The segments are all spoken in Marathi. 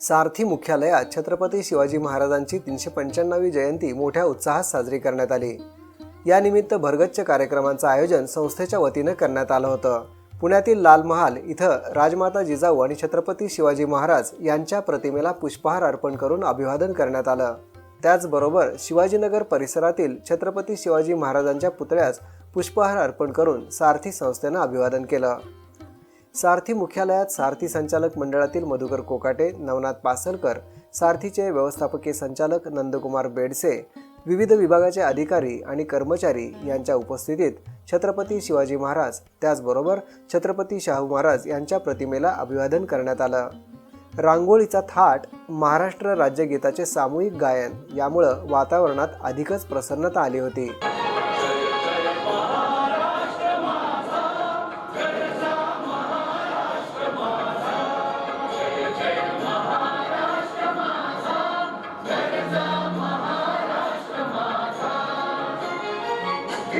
सारथी मुख्यालयात छत्रपती शिवाजी महाराजांची तीनशे पंच्याण्णवी जयंती मोठ्या उत्साहात साजरी करण्यात आली. यानिमित्त भरगच्च कार्यक्रमांचं आयोजन संस्थेच्या वतीनं करण्यात आलं होतं. पुण्यातील लाल महाल इथं राजमाता जिजाऊ आणि छत्रपती शिवाजी महाराज यांच्या प्रतिमेला पुष्पहार अर्पण करून अभिवादन करण्यात आलं. त्याचबरोबर शिवाजीनगर परिसरातील छत्रपती शिवाजी महाराजांच्या पुतळ्यास पुष्पहार अर्पण करून सारथी संस्थेनं अभिवादन केलं. सारथी मुख्यालयात सारथी संचालक मंडळातील मधुकर कोकाटे नवनाथ पासलकर सारथीचे व्यवस्थापकीय संचालक नंदकुमार बेडसे विविध विभागाचे अधिकारी आणि कर्मचारी यांच्या उपस्थितीत छत्रपती शिवाजी महाराज त्याचबरोबर छत्रपती शाहू महाराज यांच्या प्रतिमेला अभिवादन करण्यात आलं. रांगोळीचा थाट महाराष्ट्र राज्यगीताचे सामूहिक गायन यामुळं वातावरणात अधिकच प्रसन्नता आली होती.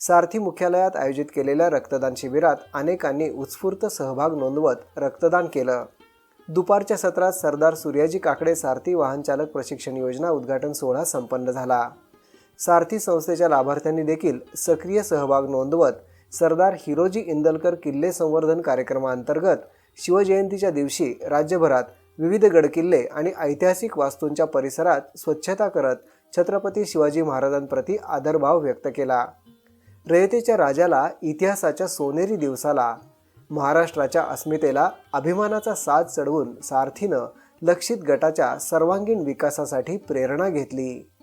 सारथी मुख्यालयात आयोजित केलेल्या रक्तदान शिबिरात अनेकांनी उत्स्फूर्त सहभाग नोंदवत रक्तदान केलं. दुपारच्या सत्रात सरदार सूर्याजी काकडे सारथी वाहनचालक प्रशिक्षण योजना उद्घाटन सोहळा संपन्न झाला. सारथी संस्थेच्या लाभार्थ्यांनी देखील सक्रिय सहभाग नोंदवत सरदार हिरोजी इंदलकर किल्ले संवर्धन कार्यक्रमाअंतर्गत शिवजयंतीच्या दिवशी राज्यभरात विविध गडकिल्ले आणि ऐतिहासिक वास्तूंच्या परिसरात स्वच्छता करत छत्रपती शिवाजी महाराजांप्रती आदरभाव व्यक्त केला. रयतेच्या राजाला इतिहासाच्या सोनेरी दिवसाला महाराष्ट्राच्या अस्मितेला अभिमानाचा साथ चढवून सारथीनं लक्षित गटाच्या सर्वांगीण विकासासाठी प्रेरणा घेतली.